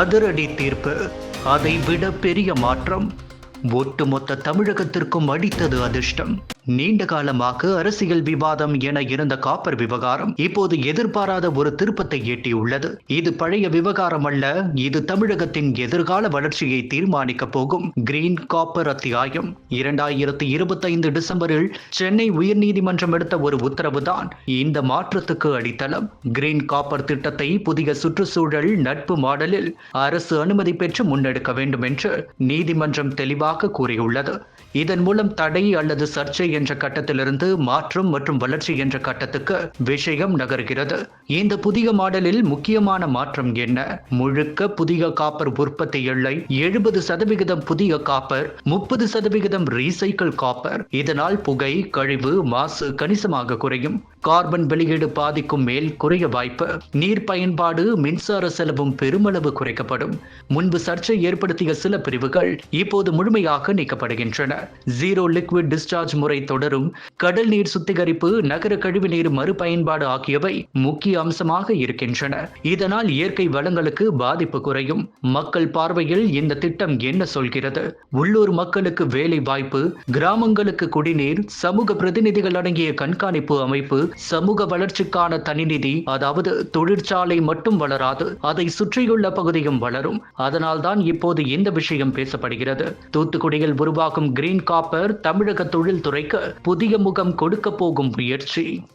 அதிரடி தீர்ப்பு. அதை விட பெரிய மாற்றம் ஒட்டுமொத்த தமிழகத்திற்கும் அடித்தது அதிர்ஷ்டம். நீண்ட காலமாக அரசியல் விவாதம் என இருந்த காப்பர் விவகாரம் இப்போது எதிர்பாராத ஒரு திருப்பத்தை எட்டியுள்ளது. இது பழைய விவகாரம் அல்ல இது தமிழகத்தின் எதிர்கால வளர்ச்சியை தீர்மானிக்க போகும். கிரீன் காப்பர் அத்தியாயம். இரண்டாயிரத்தி இருபத்தைந்து டிசம்பரில் சென்னை உயர்நீதிமன்றம் எடுத்த ஒரு உத்தரவுதான் இந்த மாற்றத்துக்கு அடித்தளம். கிரீன் காப்பர் திட்டத்தை புதிய சுற்றுச்சூழல் நட்பு மாடலில் அரசு அனுமதி பெற்று முன்னெடுக்க வேண்டும் என்று நீதிமன்றம் தெளிவாக கூறியுள்ளது. இதன் மூலம் தடை அல்லது சர்ச்சை என்ற கட்டத்திலிருந்து மாற்றம் மற்றும் வளர்ச்சி என்ற கட்டத்துக்கு விஷயம் நகர்கிறது. இந்த புதிய மாடலில் முக்கியமான மாற்றம் என்ன? முழுக்க புதிய காப்பர் உற்பத்தி எல்லை எழுபது சதவிகிதம் புதிய காப்பர் முப்பது சதவிகிதம் ரீசைக்கிள் காப்பர். இதனால் புகை கழிவு மாசு கணிசமாக குறையும். கார்பன் வெளியீடு பாதிக்கும் மேல் குறைய வாய்ப்பு. நீர் பயன்பாடு மின்சார செலவும் பெருமளவு குறைக்கப்படும். முன்பு சர்ச்சை ஏற்படுத்திய சில பிரிவுகள் இப்போது முழுமையாக நீக்கப்படுகின்றன. ஜீரோ லிக்விட் டிஸ்சார்ஜ் முறை தொடரும். கடல் நீர் சுத்திகரிப்பு நகர கழிவுநீர் மறுபயன்பாடு ஆகியவை முக்கிய அம்சமாக இருக்கின்றன. இதனால் இயற்கை வளங்களுக்கு பாதிப்பு குறையும். மக்கள் பார்வையில் இந்த திட்டம் என்ன சொல்கிறது? உள்ளூர் மக்களுக்கு வேலை வாய்ப்பு கிராமங்களுக்கு குடிநீர் சமூக பிரதிநிதிகள் அடங்கிய கண்காணிப்பு அமைப்பு சமூக வளர்ச்சிக்கான தனிநிதி அதாவது தொழிற்சாலை மட்டும் வளராது அதை சுற்றியுள்ள பகுதியும் வளரும். அதனால்தான் இப்போது இந்த விஷயம் பேசப்படுகிறது. தூத்துக்குடியில் உருவாகும் கிரீன் காப்பர் தமிழக தொழில்துறைக்கு புதிய முகம் கொடுக்க போகும் முயற்சி.